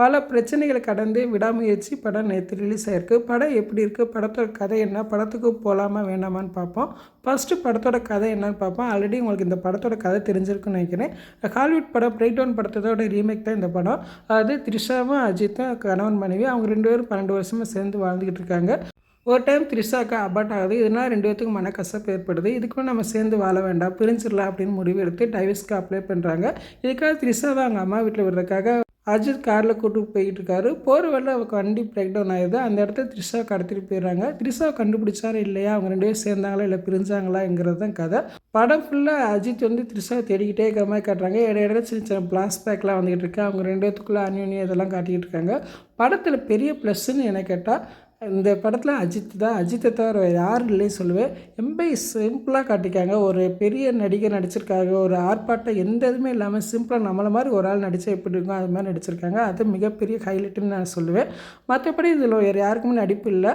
பல பிரச்சனைகளை கடந்து விடாமுயற்சி படம் நேற்று ரிலீஸ் ஆயிருக்கு. படம் எப்படி இருக்குது படத்தோட கதை என்ன? படத்துக்கு போகலாமா வேணாமான்னு பார்ப்போம். ஃபஸ்ட்டு படத்தோட கதை என்னன்னு பார்ப்போம். ஆல்ரெடி உங்களுக்கு இந்த படத்தோட கதை தெரிஞ்சிருக்குன்னு நினைக்கிறேன். ஹாலிவுட் படம் பிரேக் டவுன் படத்தோட ரீமேக் தான் இந்த படம். அது த்ரிஷாவும் அஜித்தும் கணவன் மனைவி அவங்க ரெண்டு பேரும் பன்னெண்டு வருஷமாக சேர்ந்து வாழ்ந்துக்கிட்டு இருக்காங்க. ஒரு டைம் த்ரிஷாக்கு அபார்ட் ஆகுது. இதனால் ரெண்டு பேத்துக்கும் மனக்கசப்பு ஏற்படுது. இதுக்குமே நம்ம சேர்ந்து வாழ வேண்டாம். பிரிஞ்சிடலாம் அப்படின்னு முடிவு எடுத்து டைவர்ஸ்க்கு அப்ளை பண்ணுறாங்க இதுக்காக த்ரிஷா தான் அவங்க அம்மா வீட்டில் விடுறதுக்காக அஜித் காரில் கூட்டு போய்கிட்டு இருக்காரு போகிற வழியில் அவருக்கு வண்டி பிரேக் டவுன் ஆயிடுது. அந்த இடத்துல த்ரிஷா கடத்திட்டு போயிடுறாங்க. த்ரிஷாவை கண்டுபிடிச்சாரா இல்லையா? அவங்க ரெண்டு பேரும் சேர்ந்தாங்களா இல்லை பிரிஞ்சாங்களாங்கிறது தான் கதை. படம் ஃபுல்லாக அஜித் வந்து த்ரிஷாவை தேடிக்கிட்டே இருக்கிற மாதிரி காட்டுறாங்க. இடையில இடையில சின்ன சின்ன பிளாஸ்பேக்லாம் வந்துகிட்டு இருக்கு. அவங்க ரெண்டு பேத்துக்குள்ளே அந்யோன்யம் இதெல்லாம் காட்டிக்கிட்டு இருக்காங்க. படத்தில் பெரிய ப்ளஸ்ன்னு என்ன கேட்டால் இந்த படத்தில் அஜித் தான் அஜித்தை தவிர வேறு இல்லைன்னு சொல்லுவேன். ரொம்ப சிம்பிளாக காட்டிக்காங்க. ஒரு பெரிய நடிகர் நடிச்சிருக்காங்க ஒரு ஆர்ப்பாட்டம் எந்த இதுவுமே இல்லாமல் சிம்பிளாக நம்மளை மாதிரி ஒரு ஆள் நடித்தா எப்படி இருக்கும் அது மாதிரி நடிச்சிருக்காங்க. அது மிகப்பெரிய ஹைலைட்டுன்னு நான் சொல்லுவேன். மற்றபடி இதில் வேறு யாருக்குமே நடிப்பு இல்லை.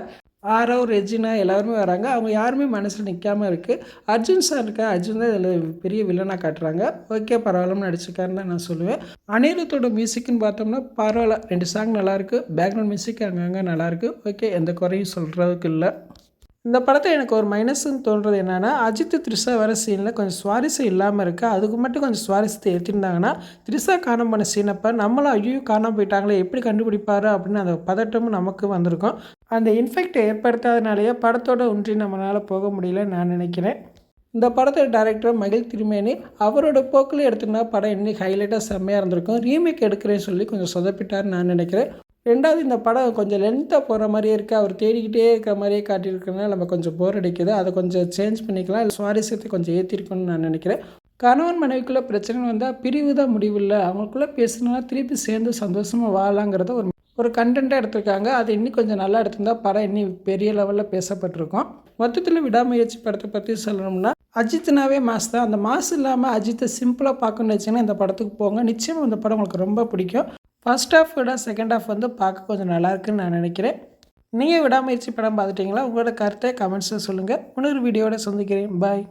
ஆரவ் ரெஜினா எல்லாருமே வராங்க. அவங்க யாருமே மனசில் நிற்காமல் இருக்குது அர்ஜுன் சார் இருக்கா? அர்ஜுன் தான் இதில் பெரிய வில்லனாக காட்டுறாங்க. ஓகே பரவாயில்லன்னு நடிச்சிருக்காருன்னு தான் நான் சொல்லுவேன். அனிருத்தோட மியூசிக்னு பார்த்தோம்னா பரவாயில்ல. ரெண்டு சாங் நல்லாயிருக்கு பேக்ரவுண்ட் மியூசிக் அங்கங்கே நல்லாயிருக்கு ஓகே எந்த குறையும் சொல்கிறதுக்கு இல்லை. இந்த படத்தை எனக்கு ஒரு மைனஸ்ன்னு தோன்றது என்னென்னா அஜித் த்ரிஷா வர சீனில் கொஞ்சம் சுவாரஸ்யம் இல்லாமல் இருக்குது அதுக்கு மட்டும் கொஞ்சம் சுவாரஸ்யத்தை ஏற்றிருந்தாங்கன்னா த்ரிஷா காணாம பண்ண சீனப்போ நம்மளும் ஐயோ காணாம போயிட்டாங்களே எப்படி கண்டுபிடிப்பாரு அப்படின்னு அந்த பதட்டமும் நமக்கு வந்திருக்கும். அந்த இன்ஃபெக்ட் ஏற்படுத்தாதனாலேயே படத்தோட ஒன்றி நம்மளால் போக முடியலன்னு நான் நினைக்கிறேன். இந்த படத்தோட டேரக்டர் மகிழ் திருமேனி அவரோட போக்கில் எடுத்துனா படம் இன்னைக்கு ஹைலைட்டாக செம்மையாக இருந்திருக்கும். ரீமேக் எடுக்கிறேன்னு சொல்லி கொஞ்சம் சொதப்பிட்டார்னு நான் நினைக்கிறேன். ரெண்டாவது இந்த படம் கொஞ்சம் லென்த்தாக போகிற மாதிரியே இருக்குது அவர் தேடிக்கிட்டே இருக்கிற மாதிரியே காட்டியிருக்கனால நம்ம கொஞ்சம் போர் அடிக்குது. அதை கொஞ்சம் சேஞ்ச் பண்ணிக்கலாம். இல்லை சுவாரஸ்யத்தை கொஞ்சம் ஏற்றிருக்கணும்னு நான் நினைக்கிறேன். கணவன் மனைவிக்குள்ளே பிரச்சனை வந்தால் பிரிவு தான் முடிவில்லை. அவங்களுக்குள்ளே பேசுனா திருப்பி சேர்ந்து சந்தோஷமாக வாழலாங்கிறத ஒரு ஒரு கண்டென்ட்டாக எடுத்திருக்காங்க. அது இன்னும் கொஞ்சம் நல்லா எடுத்திருந்தால் படம் இன்னும் பெரிய லெவலில் பேசப்பட்டிருக்கும். மொத்தத்தில் விடாமுயற்சி படத்தை பற்றி சொல்லணும்னா அஜித்னாவே மாஸ் தான். அந்த மாஸ் இல்லாமல் அஜித்தை சிம்பிளாக பார்க்கணும்னு வச்சிங்கன்னா இந்த படத்துக்கு போங்க. நிச்சயம் இந்த படம் உங்களுக்கு ரொம்ப பிடிக்கும். ஃபர்ஸ்ட் ஹாஃப் விட செகண்ட் ஹாஃப் வந்து பார்க்க கொஞ்சம் நல்லாயிருக்குன்னு நான் நினைக்கிறேன். நீங்கள் விடாமுயற்சி படம் பார்த்துட்டிங்களா? உங்களோட கருத்தை கமெண்ட்ஸில் சொல்லுங்கள் இன்னொரு வீடியோட சந்திக்கிறேன். பாய்